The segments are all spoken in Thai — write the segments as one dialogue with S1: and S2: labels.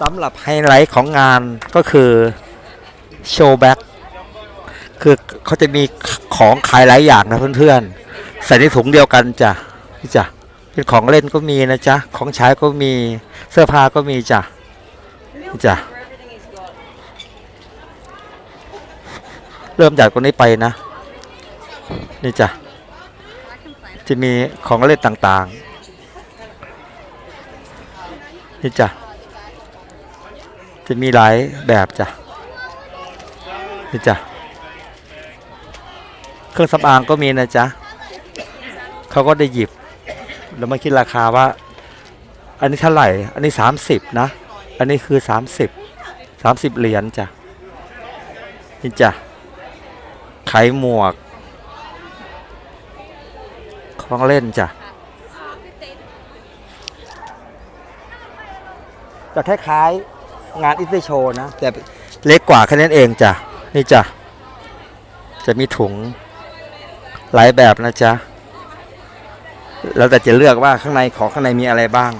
S1: สำหรับไฮไลท์ของงานก็คือโชว์แบ็คคือเขาจะมีของขายหลายอย่างนะเพื่อนๆ ใส่ในถุงเดียวกันจ้ะนี่จ้ะเป็นของเล่นก็มีนะจ๊ะ ของใช้ก็มีเสื้อผ้าก็มีจ้ะนี่จ้ะเริ่มจากตรงนี้ไปนะ นี่จ้ะจะมีของเล่นต่างๆ นี่จ้ะ จะมีหลายแบบจ้ะนี่จ้ะเครื่องสำอางก็มีนะจ๊ะเขาก็ได้หยิบ แล้วมาคิดราคาว่า อันนี้เท่าไหร่ อันนี้สามสิบนะ อันนี้คือสามสิบสามสิบเหรียญจ้ะนี่จ้ะไขหมวกของเล่นจ้ะจะคล้ายๆ งานอิสโชว์นะ แต่เล็กกว่าแค่นั้นเองจ้ะ นี่จ้ะ จะมีถุงหลายแบบนะจ๊ะ แล้วแต่จะเลือกว่าข้างในของข้างในมีอะไรบ้าง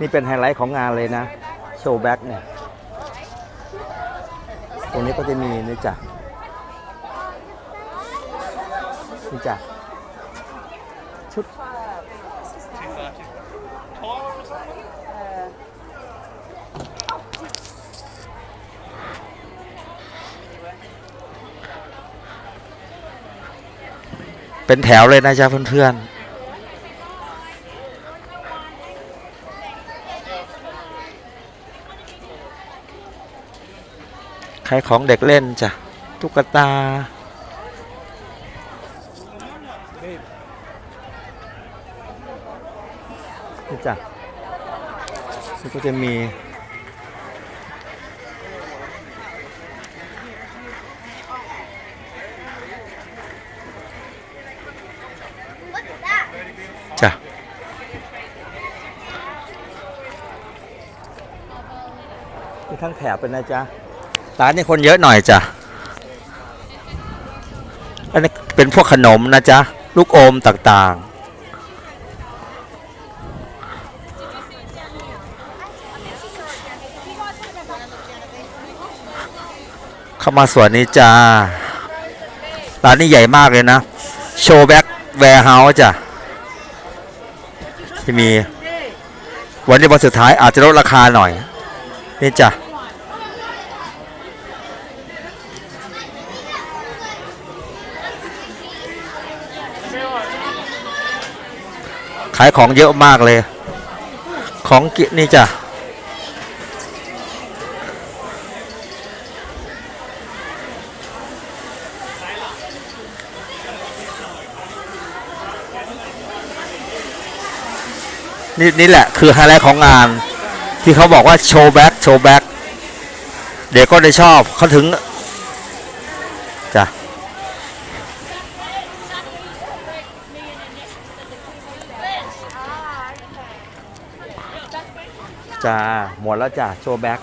S1: นี่เป็นไฮไลท์ของงานเลยนะ โชว์แบ็กเนี่ย ตรงนี้ก็จะมีนี่จ้ะนี่จ้ะ ชุด เป็นแถวเลยนะจ๊ะเพื่อนๆขายของเด็กเล่นจ้ะตุ๊กตา จ้ะนี่ก็จะมีจ้ะมีทั้งแถบเป็นนะจ๊ะ ร้านนี้คนเยอะหน่อยจ้ะ อันนี้เป็นพวกขนมนะจ๊ะ ลูกอมต่างๆ เข้ามาสวนนี้จ้า ร้านนี้ใหญ่มากเลยนะ โชว์แบ็กแวร์เฮาส์จ้ะที่มี วันนี้วันสุดท้ายอาจจะลดราคาหน่อย นี่จ้ะขายของเยอะมากเลย ของกินี่จ้ะ นี่นี่แหละคือไฮไลท์ของงาน ที่เขาบอกว่าโชว์แบ็คโชว์แบ็คเด็กก็ได้ชอบเขาถึงจ้ะจ้าหมดแล้วจ้ะโชว์แบ็ค